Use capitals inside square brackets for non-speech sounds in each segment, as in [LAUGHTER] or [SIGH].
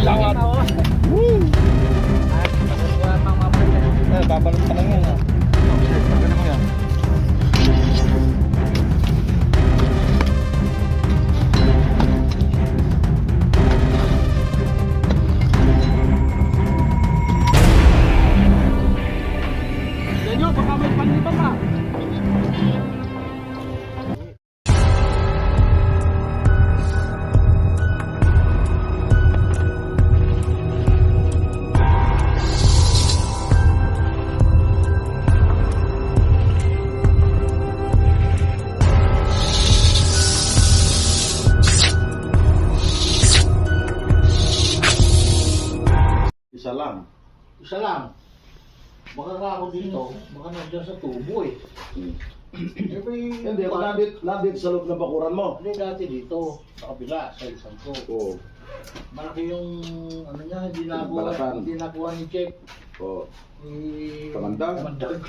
Bagay lawat. Eh, babalot ka lang yan. Baka nga ako dito, baka nandiyan sa tubo eh. Eh, may- Hindi, ako nandit, nandit sa loob ng bakuran mo. Hindi dati dito, sa kabila, sa isang ko. Oo. Malaki yung, ano niya, hindi nakuha, Balatan. hindi nakuha ni Chef. Oo. Ni... Kamandag? Kamandag.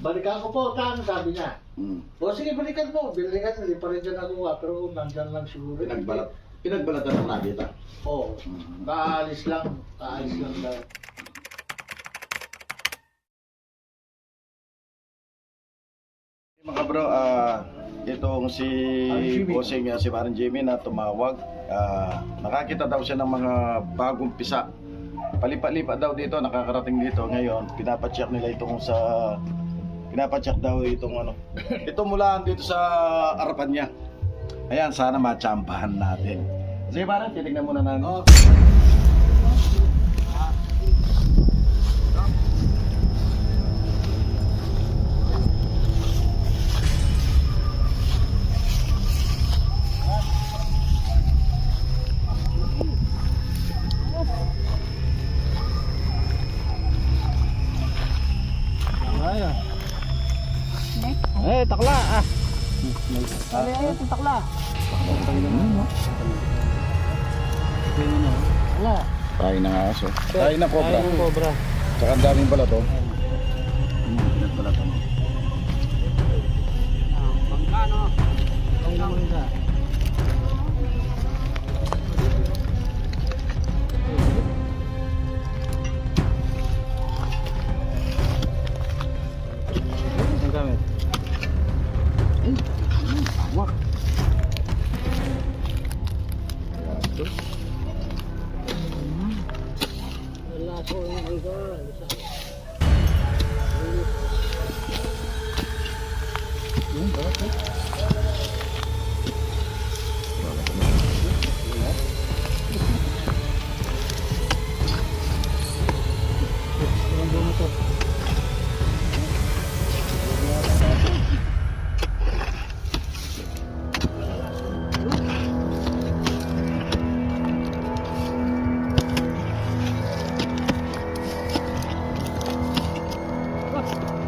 balikan ko po, saan sabi niya. Mm. O sige, balikan mo. Balikan, hindi pa rin dyan nakuha. Pero nandyan lang siguro. Pinagbalat. Pinagbalatan mo nakita. Oo. Mm. Kaalis lang. Kaalis lang daw. Mga bro, ah itong si Bossing, ah, si Parang Jimmy na tumawag, ah, nakakita daw siya ng mga bagong pisa. Palipat-lipat daw dito, nakakarating dito ngayon. Pinapacheck nila itong sa pinapacheck daw itong ano. [COUGHS] Ito mula dito sa harapan niya. Ayan, sana matsampahan natin. Sige parang, titignan muna natin. Oh. Wala. Tayo ng aso. Tayo ng cobra. Ayun, cobra. Tsaka ang daming balat oh. Hmm, pinagbalat ano. Pangkano? Pangkano? Ang Oh my god.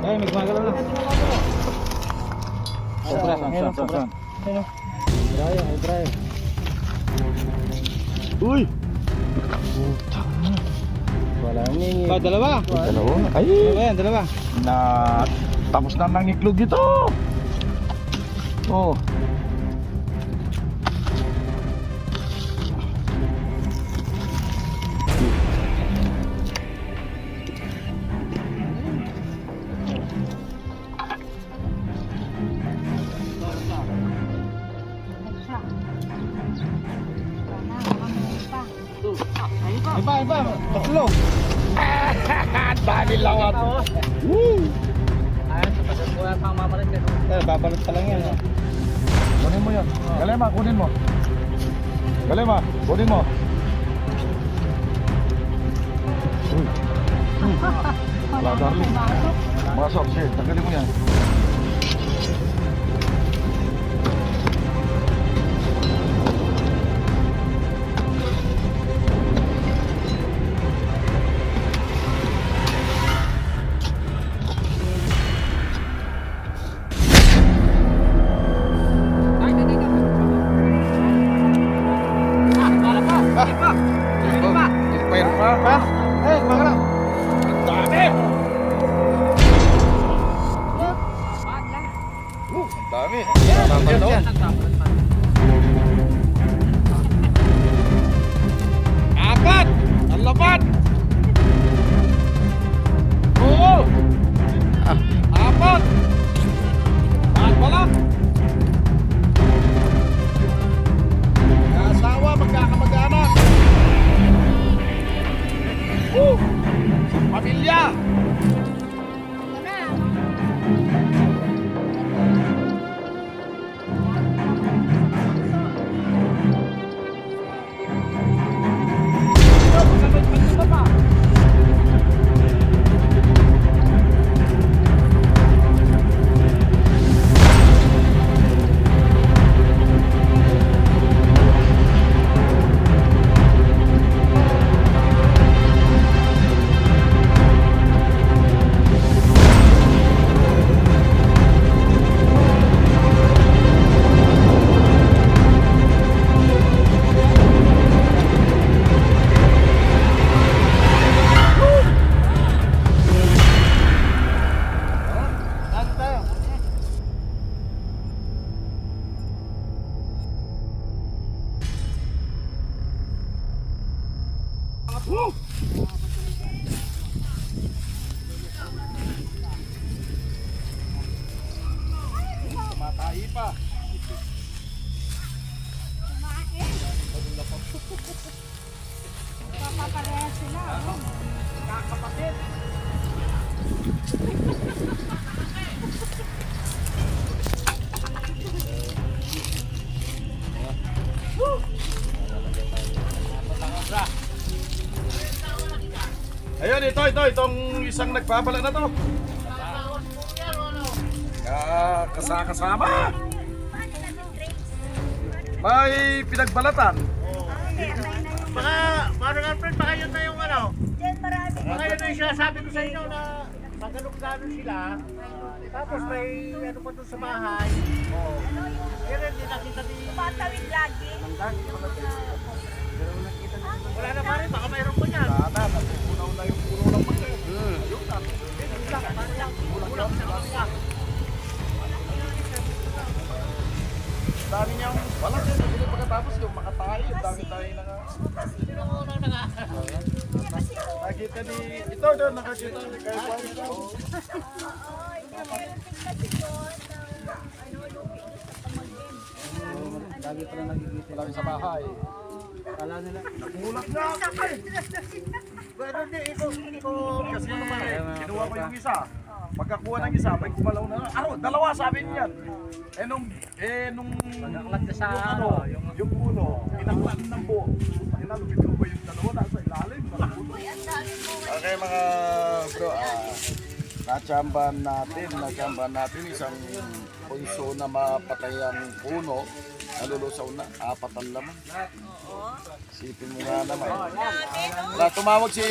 Eh, may gumagalaw na. Ayun, saan, cobra. saan? Ayun, oh. Draya, ay draya. Uy! Wala ni. Ba, dalawa? Dalawa. Ay! Dalawa yan, dalawa. Na tapos na nang iklog ito. Oh. Iba, iba. Tatlo. Bagay lawat. Eh, babalot ka lang yan. Kunin mo yan. Galema, kunin mo. Galema, kunin mo. Uy. [LAUGHS] Wala, darling. Masok. Tanggalin mo yan. Expire pa. Ha? Eh, gumagalaw. Dami! Uh, ang dami. Yan, Tama, yan, no? Matahi pa. Papaparehas sila. Kakapatid. Ayun, ito, ito, itong isang nagpapala na to. Kasakasama. May pinagbalatan. Baka, parang girlfriend, baka yun na yung ano. Baka yun na yung sinasabi ko sa inyo na magalog-galo sila. Tapos may ano pa doon sa bahay. Oo. Pero hindi nakita ni... Patawid lagi. Wala na pare, baka mayroon pa niyan. Sana, napupunaw na yung puno ng mga. Ayun, kulang yan. Dami niyang wala din. Hindi pagkatapos yung makatayo. Dami tayo na nga. Nakita ni... Ito doon, nakakita ni Kyle Juan. Oo, ano. Lagi pala nakikita. Wala sa bahay. Kala nila. Nagulat na. Pero hindi, ito, ito... Kasi ano pare, kinuha ko yung isa. Pagkakuha ng isa, may kumalaw na. Ano, dalawa sabi niyan. Eh nung, eh nung... Pagkaklat na sa yung ano, yung, yung uno, pinaklan ng buo. Ayun na, lumit ko yung dalawa nasa ilalim. Okay mga bro, ah, natsambahan natin, natsambahan natin isang punso na mapatayang puno. Nalulusaw na, apat ang laman. Sipin mo nga naman. Wala, tumawag si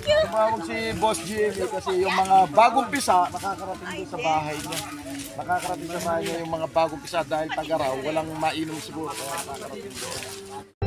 tumawag si Boss Jimmy kasi yung mga bagong pisa nakakarating doon sa bahay niya. Nakakarating sa bahay niya yung mga bagong pisa dahil taga raw, walang mainom siguro kaya nakakarating doon.